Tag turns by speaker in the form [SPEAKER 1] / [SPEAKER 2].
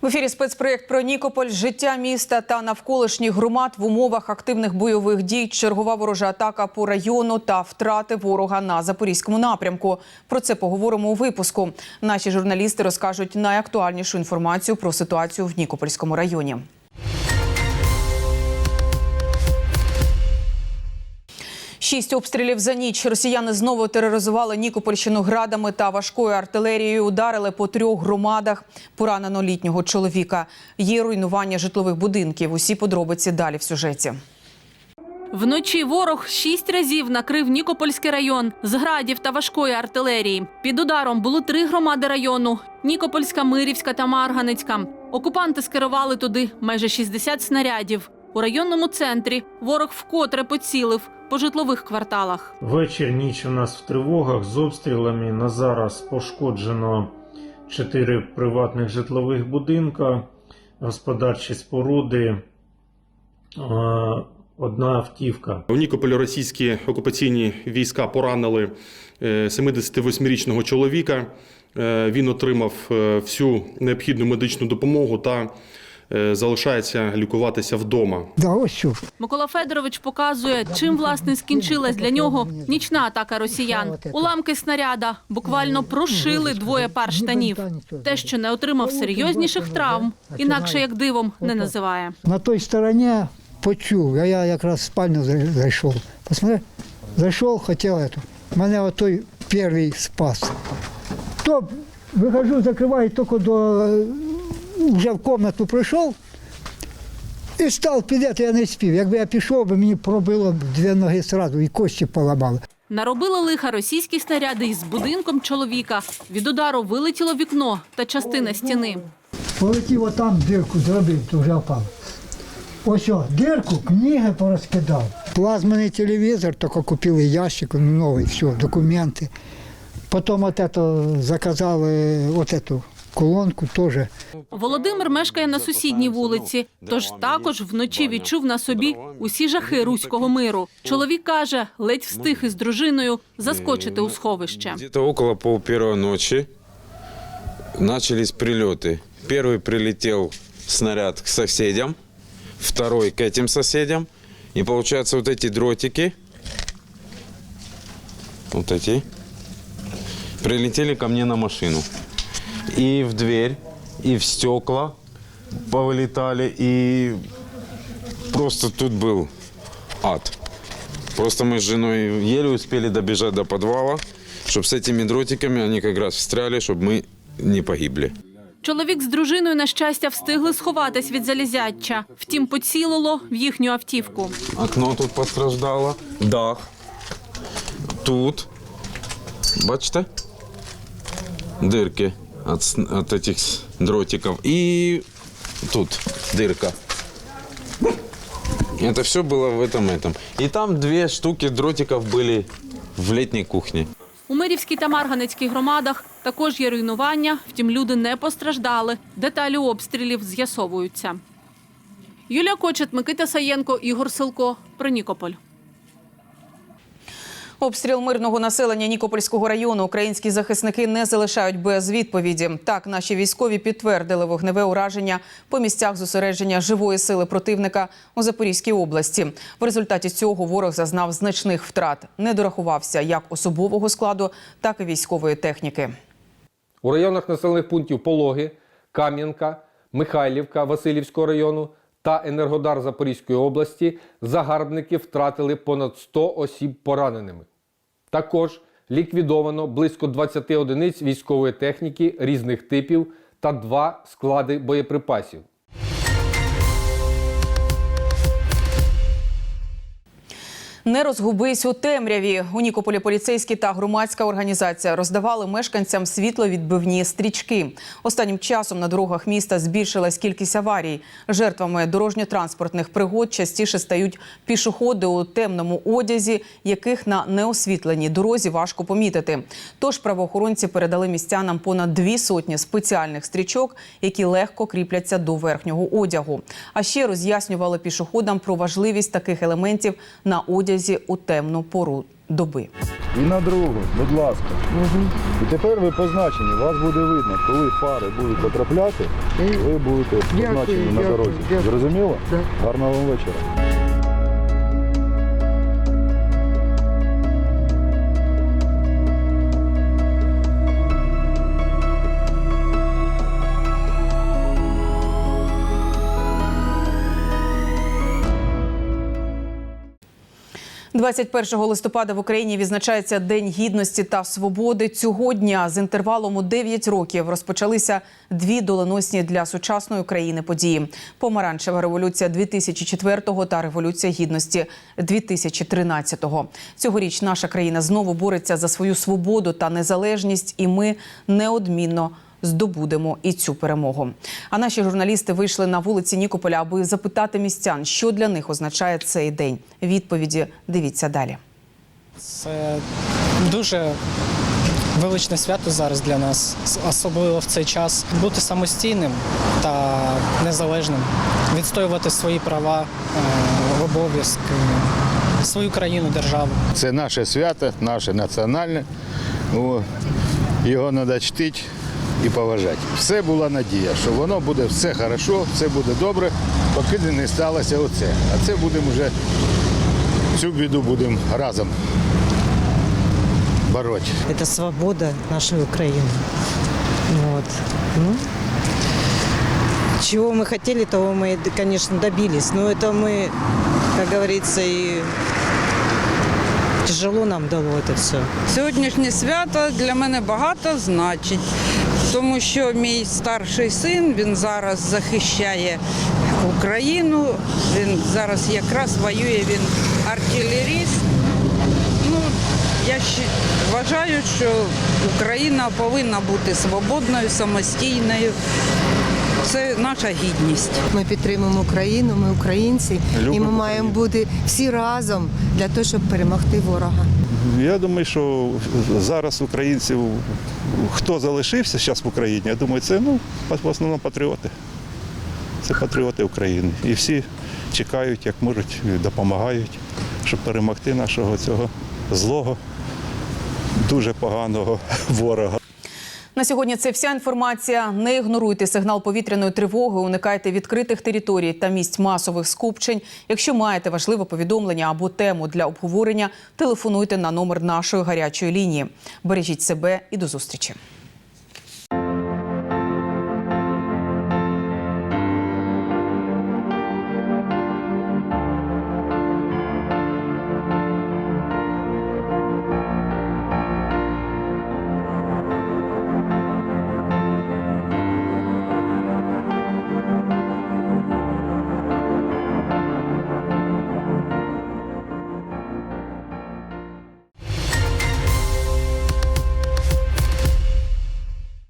[SPEAKER 1] В ефірі спецпроєкт про Нікополь, життя міста та навколишніх громад в умовах активних бойових дій, чергова ворожа атака по району та втрати ворога на запорізькому напрямку. Про це поговоримо у випуску. Наші журналісти розкажуть найактуальнішу інформацію про ситуацію в Нікопольському районі. Шість обстрілів за ніч. Росіяни знову тероризували Нікопольщину градами та важкою артилерією. Ударили по трьох громадах. Поранено літнього чоловіка. Є руйнування житлових будинків. Усі подробиці далі в сюжеті.
[SPEAKER 2] Вночі ворог шість разів накрив Нікопольський район з градів та важкої артилерії. Під ударом було три громади району: Нікопольська, Мирівська та Марганицька. Окупанти скерували туди майже 60 снарядів. У районному центрі ворог вкотре поцілив по житлових кварталах.
[SPEAKER 3] Вечір, ніч у нас в тривогах з обстрілами. На зараз пошкоджено чотири приватних житлових будинка, господарчі споруди, е, одна автівка.
[SPEAKER 4] У Нікополі російські окупаційні війська поранили е, 78-річного чоловіка. Е, Він отримав е, всю необхідну медичну допомогу та е, залишається лікуватися вдома.
[SPEAKER 5] Да, ось що.
[SPEAKER 2] Микола Федорович показує, чим власне скінчилась для нього нічна атака росіян. Уламки снаряда буквально прошили двоє пар штанів. Те, що не отримав серйозніших травм, інакше як дивом не називає.
[SPEAKER 5] На той стороні почув, а я якраз в спальню зайшов. Посмотри, зайшов, хотів эту. Мене отой перший спас. То вихожу, закриваю, тільки до вже в кімнату прийшов і став підати, я не спів. Якби я пішов, би мені пробило дві ноги одразу і кості поламали.
[SPEAKER 2] Наробили лиха російські снаряди із будинком чоловіка. Від удару вилетіло вікно та частина стіни.
[SPEAKER 5] Полетів отам дирку зробив, то вже впав. Ось о, дирку, книги порозкидав. Плазменний телевізор, тільки купили ящик ну, новий, все, документи. Потім от это, заказали от эту колонку теж.
[SPEAKER 2] Володимир мешкає на сусідній вулиці, тож також вночі відчув на собі усі жахи руського миру. Чоловік каже, ледь встиг із дружиною заскочити у сховище.
[SPEAKER 6] Где-то около пол первой ночи начались прилеты. Первый прилетел снаряд к соседям, второй к этим соседям. И получается вот эти дротики, вот эти, прилетели ко мне на машину. И в дверь, и в стекла повылетали, и просто тут был ад. Просто мы с женой еле успели добежать до подвала, чтобы с этими дротиками они как раз встряли, чтобы мы не погибли.
[SPEAKER 2] Чоловік з дружиною, на щастя, встигли сховатись від залізяча. Втім, поцілило в їхню автівку.
[SPEAKER 6] Окно тут постраждало, дах. Тут, бачите, дырки от, с- от этих с- дротиков. И тут дырка. Это все было в этом этом. И там две штуки дротиков были в летней кухне.
[SPEAKER 2] У Мирівській та Марганецькій громадах також є руйнування, втім люди не постраждали. Деталі обстрілів з'ясовуються. Юлія Кочет, Микита Саєнко, Ігор Силко. Про Нікополь.
[SPEAKER 1] Обстріл мирного населення Нікопольського району українські захисники не залишають без відповіді. Так, наші військові підтвердили вогневе ураження по місцях зосередження живої сили противника у Запорізькій області. В результаті цього ворог зазнав значних втрат. Не дорахувався як особового складу, так і військової техніки.
[SPEAKER 7] У районах населених пунктів Пологи, Кам'янка, Михайлівка Васильівського району та Енергодар Запорізької області загарбники втратили понад 100 осіб пораненими. Також ліквідовано близько 20 одиниць військової техніки різних типів та два склади боєприпасів.
[SPEAKER 1] Не розгубись у темряві. У Нікополі поліцейські та громадська організація роздавали мешканцям світловідбивні стрічки. Останнім часом на дорогах міста збільшилась кількість аварій. Жертвами дорожньо-транспортних пригод частіше стають пішоходи у темному одязі, яких на неосвітленій дорозі важко помітити. Тож правоохоронці передали містянам понад дві сотні спеціальних стрічок, які легко кріпляться до верхнього одягу. А ще роз'яснювали пішоходам про важливість таких елементів на одязі у темну пору доби.
[SPEAKER 8] і на другу, будь ласка. І тепер ви позначені, вас буде видно, коли фари будуть потрапляти, ви будете позначені на дорозі. Зрозуміло? Гарного вам вечора.
[SPEAKER 1] – 21 листопада в Україні відзначається День гідності та свободи. Цього дня з інтервалом у 9 років розпочалися дві доленосні для сучасної України події: помаранчева революція 2004 та революція гідності 2013. Цьогоріч наша країна знову бореться за свою свободу та незалежність, і ми неодмінно здобудемо і цю перемогу. А наші журналісти вийшли на вулиці Нікополя, аби запитати містян, що для них означає цей день. Відповіді дивіться далі.
[SPEAKER 9] Це дуже величне свято зараз для нас, особливо в цей час. Бути самостійним та незалежним, відстоювати свої права, е, обов'язки, свою країну, державу.
[SPEAKER 10] Це наше свято, наше національне. Його треба чтити і поважати. Все була надія, що воно буде все хорошо, все буде добре, поки не сталося оце. А це будемо вже цю біду будемо разом бороть.
[SPEAKER 11] Это свобода нашей Украины. Вот. Ну, чего мы хотели, того мы, конечно, добились. Но это мы, как говорится, и тяжело нам дало это все.
[SPEAKER 12] Сьогоднішнє свято для мене багато значить, тому що мій старший син він зараз захищає Україну. Він зараз якраз воює, він артилеріст. Ну, я вважаю, що Україна повинна бути свободною, самостійною. Це наша гідність.
[SPEAKER 13] Ми підтримуємо Україну, ми українці, і ми маємо бути всі разом для того, щоб перемогти ворога.
[SPEAKER 8] Я думаю, що зараз українців, хто залишився зараз в Україні, я думаю, це ну, в основному патріоти. Це патріоти України. І всі чекають, як можуть, допомагають, щоб перемогти нашого цього злого, дуже поганого ворога.
[SPEAKER 1] На сьогодні це вся інформація. Не ігноруйте сигнал повітряної тривоги, уникайте відкритих територій та місць масових скупчень. Якщо маєте важливе повідомлення або тему для обговорення, телефонуйте на номер нашої гарячої лінії. Бережіть себе і до зустрічі.